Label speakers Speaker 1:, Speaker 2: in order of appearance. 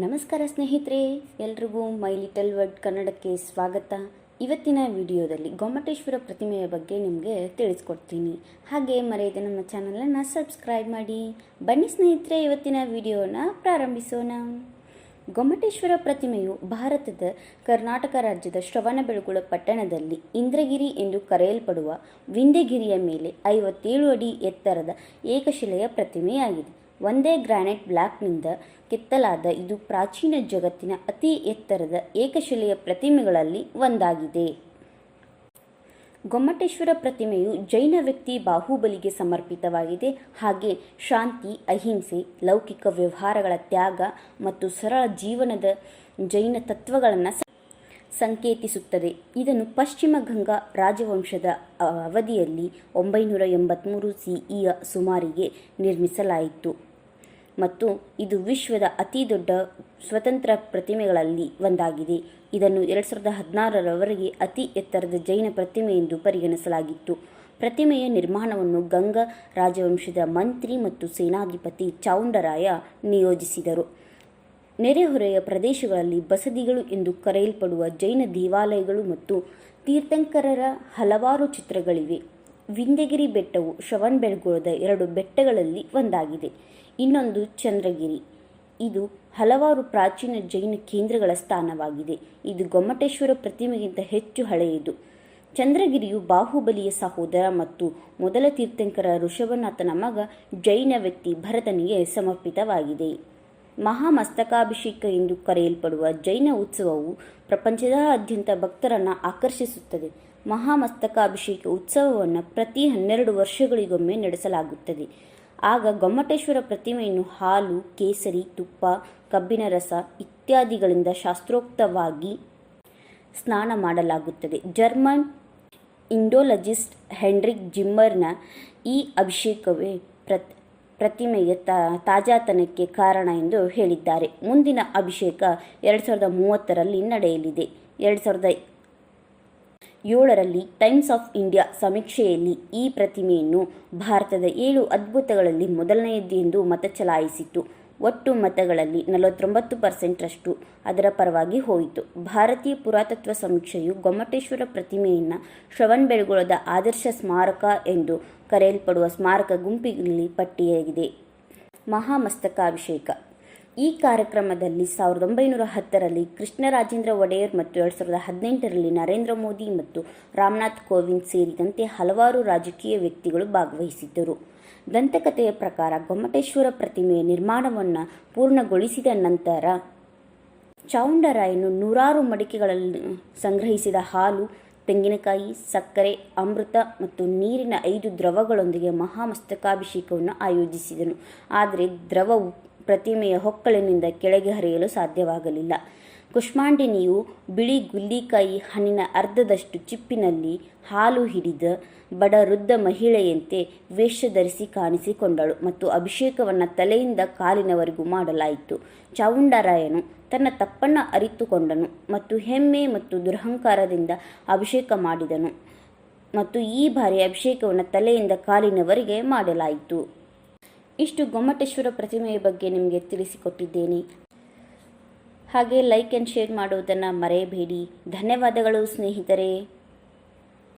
Speaker 1: ನಮಸ್ಕಾರ ಸ್ನೇಹಿತರೆ, ಎಲ್ರಿಗೂ ಮೈ ಲಿಟಲ್ ವರ್ಡ್ ಕನ್ನಡಕ್ಕೆ ಸ್ವಾಗತ. ಇವತ್ತಿನ ವಿಡಿಯೋದಲ್ಲಿ ಗೊಮ್ಮಟೇಶ್ವರ ಪ್ರತಿಮೆಯ ಬಗ್ಗೆ ನಿಮಗೆ ತಿಳಿಸ್ಕೊಡ್ತೀನಿ. ಹಾಗೆ ಮರೆಯದೆ ನಮ್ಮ ಚಾನಲನ್ನು ಸಬ್ಸ್ಕ್ರೈಬ್ ಮಾಡಿ. ಬನ್ನಿ ಸ್ನೇಹಿತರೆ, ಇವತ್ತಿನ ವಿಡಿಯೋನ ಪ್ರಾರಂಭಿಸೋಣ. ಗೊಮ್ಮಟೇಶ್ವರ ಪ್ರತಿಮೆಯು ಭಾರತದ ಕರ್ನಾಟಕ ರಾಜ್ಯದ ಶ್ರವಣಬೆಳಗೊಳ ಪಟ್ಟಣದಲ್ಲಿ ಇಂದ್ರಗಿರಿ ಎಂದು ಕರೆಯಲ್ಪಡುವ ವಿಂಧ್ಯಗಿರಿಯ ಮೇಲೆ ಐವತ್ತೇಳು ಅಡಿ ಎತ್ತರದ ಏಕಶಿಲೆಯ ಪ್ರತಿಮೆಯಾಗಿದೆ. ಒಂದೇ ಗ್ರಾನೈಟ್ ಬ್ಲಾಕ್ನಿಂದ ಕೆತ್ತಲಾದ ಇದು ಪ್ರಾಚೀನ ಜಗತ್ತಿನ ಅತಿ ಎತ್ತರದ ಏಕಶಿಲೆಯ ಪ್ರತಿಮೆಗಳಲ್ಲಿ ಒಂದಾಗಿದೆ. ಗೊಮ್ಮಟೇಶ್ವರ ಪ್ರತಿಮೆಯು ಜೈನ ವ್ಯಕ್ತಿ ಬಾಹುಬಲಿಗೆ ಸಮರ್ಪಿತವಾಗಿದೆ. ಹಾಗೆ ಶಾಂತಿ, ಅಹಿಂಸೆ, ಲೌಕಿಕ ವ್ಯವಹಾರಗಳ ತ್ಯಾಗ ಮತ್ತು ಸರಳ ಜೀವನದ ಜೈನ ತತ್ವಗಳನ್ನು ಸಂಕೇತಿಸುತ್ತದೆ. ಇದನ್ನು ಪಶ್ಚಿಮ ಗಂಗಾ ರಾಜವಂಶದ ಅವಧಿಯಲ್ಲಿ ಒಂಬೈನೂರ ಎಂಬತ್ತ್ಮೂರು ಸಿಇಯ ಸುಮಾರಿಗೆ ನಿರ್ಮಿಸಲಾಯಿತು. ಮತ್ತು ಇದು ವಿಶ್ವದ ಅತಿ ದೊಡ್ಡ ಸ್ವತಂತ್ರ ಪ್ರತಿಮೆಗಳಲ್ಲಿ ಒಂದಾಗಿದೆ. ಇದನ್ನು ಎರಡು ಸಾವಿರದ ಹದಿನಾರರವರೆಗೆ ಅತಿ ಎತ್ತರದ ಜೈನ ಪ್ರತಿಮೆ ಎಂದು ಪರಿಗಣಿಸಲಾಗಿತ್ತು. ಪ್ರತಿಮೆಯ ನಿರ್ಮಾಣವನ್ನು ಗಂಗಾ ರಾಜವಂಶದ ಮಂತ್ರಿ ಮತ್ತು ಸೇನಾಧಿಪತಿ ಚೌಂಡರಾಯ ನಿಯೋಜಿಸಿದರು. ನೆರೆಹೊರೆಯ ಪ್ರದೇಶಗಳಲ್ಲಿ ಬಸದಿಗಳು ಎಂದು ಕರೆಯಲ್ಪಡುವ ಜೈನ ದೇವಾಲಯಗಳು ಮತ್ತು ತೀರ್ಥಂಕರರ ಹಲವಾರು ಚಿತ್ರಗಳಿವೆ. ವಿಂಧ್ಯಗಿರಿ ಬೆಟ್ಟವು ಶ್ರವಣಬೆಳಗೊಳದ ಎರಡು ಬೆಟ್ಟಗಳಲ್ಲಿ ಒಂದಾಗಿದೆ. ಇನ್ನೊಂದು ಚಂದ್ರಗಿರಿ. ಇದು ಹಲವಾರು ಪ್ರಾಚೀನ ಜೈನ ಕೇಂದ್ರಗಳ ಸ್ಥಾನವಾಗಿದೆ. ಇದು ಗೊಮ್ಮಟೇಶ್ವರ ಪ್ರತಿಮೆಗಿಂತ ಹೆಚ್ಚು ಹಳೆಯದು. ಚಂದ್ರಗಿರಿಯು ಬಾಹುಬಲಿಯ ಸಹೋದರ ಮತ್ತು ಮೊದಲ ತೀರ್ಥಂಕರ ಋಷಭನಾಥನ ಮಗ ಜೈನ ವ್ಯಕ್ತಿ ಭರತನಿಗೆ ಸಮರ್ಪಿತವಾಗಿದೆ. ಮಹಾಮಸ್ತಕಾಭಿಷೇಕ ಎಂದು ಕರೆಯಲ್ಪಡುವ ಜೈನ ಉತ್ಸವವು ಪ್ರಪಂಚದಾದ್ಯಂತ ಭಕ್ತರನ್ನು ಆಕರ್ಷಿಸುತ್ತದೆ. ಮಹಾಮಸ್ತಕಾಭಿಷೇಕ ಉತ್ಸವವನ್ನು ಪ್ರತಿ ಹನ್ನೆರಡು ವರ್ಷಗಳಿಗೊಮ್ಮೆ ನಡೆಸಲಾಗುತ್ತದೆ. ಆಗ ಗೊಮ್ಮಟೇಶ್ವರ ಪ್ರತಿಮೆಯನ್ನು ಹಾಲು, ಕೇಸರಿ, ತುಪ್ಪ, ಕಬ್ಬಿನ ರಸ ಇತ್ಯಾದಿಗಳಿಂದ ಶಾಸ್ತ್ರೋಕ್ತವಾಗಿ ಸ್ನಾನ ಮಾಡಲಾಗುತ್ತದೆ. ಜರ್ಮನ್ ಇಂಡೋಲಜಿಸ್ಟ್ ಹೆನ್ರಿಕ್ ಜಿಮ್ಮರ್ನ ಈ ಅಭಿಷೇಕವೇ ಪ್ರತ್ ಪ್ರತಿಮೆಯ ತಾಜಾತನಕ್ಕೆ ಕಾರಣ ಎಂದು ಹೇಳಿದ್ದಾರೆ. ಮುಂದಿನ ಅಭಿಷೇಕ ಎರಡು ಸಾವಿರದ ಮೂವತ್ತರಲ್ಲಿ ನಡೆಯಲಿದೆ. ಎರಡು ಸಾವಿರದ ಏಳರಲ್ಲಿ ಟೈಮ್ಸ್ ಆಫ್ ಇಂಡಿಯಾ ಸಮೀಕ್ಷೆಯಲ್ಲಿ ಈ ಪ್ರತಿಮೆಯನ್ನು ಭಾರತದ ಏಳು ಅದ್ಭುತಗಳಲ್ಲಿ ಮೊದಲನೆಯದ್ದು ಎಂದು ಮತ ಚಲಾಯಿಸಿತು ಒಟ್ಟು ಮತಗಳಲ್ಲಿ ನಲವತ್ತೊಂಬತ್ತು ಪರ್ಸೆಂಟ್ರಷ್ಟು ಅದರ ಪರವಾಗಿ ಹೋಯಿತು. ಭಾರತೀಯ ಪುರಾತತ್ವ ಸಮೀಕ್ಷೆಯು ಗೊಮ್ಮಟೇಶ್ವರ ಪ್ರತಿಮೆಯನ್ನು ಶ್ರವಣಬೆಳಗೊಳದ ಆದರ್ಶ ಸ್ಮಾರಕ ಎಂದು ಕರೆಯಲ್ಪಡುವ ಸ್ಮಾರಕ ಗುಂಪಿನಲ್ಲಿ ಪಟ್ಟಿಯಾಗಿದೆ. ಮಹಾಮಸ್ತಕಾಭಿಷೇಕ ಈ ಕಾರ್ಯಕ್ರಮದಲ್ಲಿ ಸಾವಿರದ ಒಂಬೈನೂರ ಹತ್ತರಲ್ಲಿ ಕೃಷ್ಣರಾಜೇಂದ್ರ ಒಡೆಯರ್ ಮತ್ತು ಎರಡು ಸಾವಿರದ ಹದಿನೆಂಟರಲ್ಲಿ ನರೇಂದ್ರ ಮೋದಿ ಮತ್ತು ರಾಮನಾಥ್ ಕೋವಿಂದ್ ಸೇರಿದಂತೆ ಹಲವಾರು ರಾಜಕೀಯ ವ್ಯಕ್ತಿಗಳು ಭಾಗವಹಿಸಿದ್ದರು. ದಂತಕಥೆಯ ಪ್ರಕಾರ ಗೊಮ್ಮಟೇಶ್ವರ ಪ್ರತಿಮೆಯ ನಿರ್ಮಾಣವನ್ನು ಪೂರ್ಣಗೊಳಿಸಿದ ನಂತರ ಚೌಂಡರಾಯನು ನೂರಾರು ಮಡಿಕೆಗಳಲ್ಲಿ ಸಂಗ್ರಹಿಸಿದ ಹಾಲು, ತೆಂಗಿನಕಾಯಿ, ಸಕ್ಕರೆ, ಅಮೃತ ಮತ್ತು ನೀರಿನ ಐದು ದ್ರವಗಳೊಂದಿಗೆ ಮಹಾಮಸ್ತಕಾಭಿಷೇಕವನ್ನು ಆಯೋಜಿಸಿದನು. ಆದರೆ ದ್ರವವು ಪ್ರತಿಮೆಯ ಹೊಕ್ಕಳಿನಿಂದ ಕೆಳಗೆ ಹರಿಯಲು ಸಾಧ್ಯವಾಗಲಿಲ್ಲ. ಕುಷ್ಮಾಂಡಿನಿಯು ಬಿಳಿ ಗುಲ್ಲಿಕಾಯಿ ಹಣ್ಣಿನ ಅರ್ಧದಷ್ಟು ಚಿಪ್ಪಿನಲ್ಲಿ ಹಾಲು ಹಿಡಿದ ಬಡ ವೃದ್ಧ ಮಹಿಳೆಯಂತೆ ವೇಷ ಧರಿಸಿ ಕಾಣಿಸಿಕೊಂಡಳು ಮತ್ತು ಅಭಿಷೇಕವನ್ನು ತಲೆಯಿಂದ ಕಾಲಿನವರೆಗೂ ಮಾಡಲಾಯಿತು. ಚಾವುಂಡರಾಯನು ತನ್ನ ತಪ್ಪನ್ನು ಅರಿತುಕೊಂಡನು ಮತ್ತು ಹೆಮ್ಮೆ ಮತ್ತು ದುರಹಂಕಾರದಿಂದ ಅಭಿಷೇಕ ಮಾಡಿದನು ಮತ್ತು ಈ ಬಾರಿ ಅಭಿಷೇಕವನ್ನು ತಲೆಯಿಂದ ಕಾಲಿನವರೆಗೆ ಮಾಡಲಾಯಿತು. ಇಷ್ಟು ಗೊಮ್ಮಟೇಶ್ವರ ಪ್ರತಿಮೆಯ ಬಗ್ಗೆ ನಿಮಗೆ ತಿಳಿಸಿಕೊಟ್ಟಿದ್ದೇನೆ. ಹಾಗೆ ಲೈಕ್ ಆ್ಯಂಡ್ ಶೇರ್ ಮಾಡುವುದನ್ನು ಮರೆಯಬೇಡಿ. ಧನ್ಯವಾದಗಳು ಸ್ನೇಹಿತರೆ.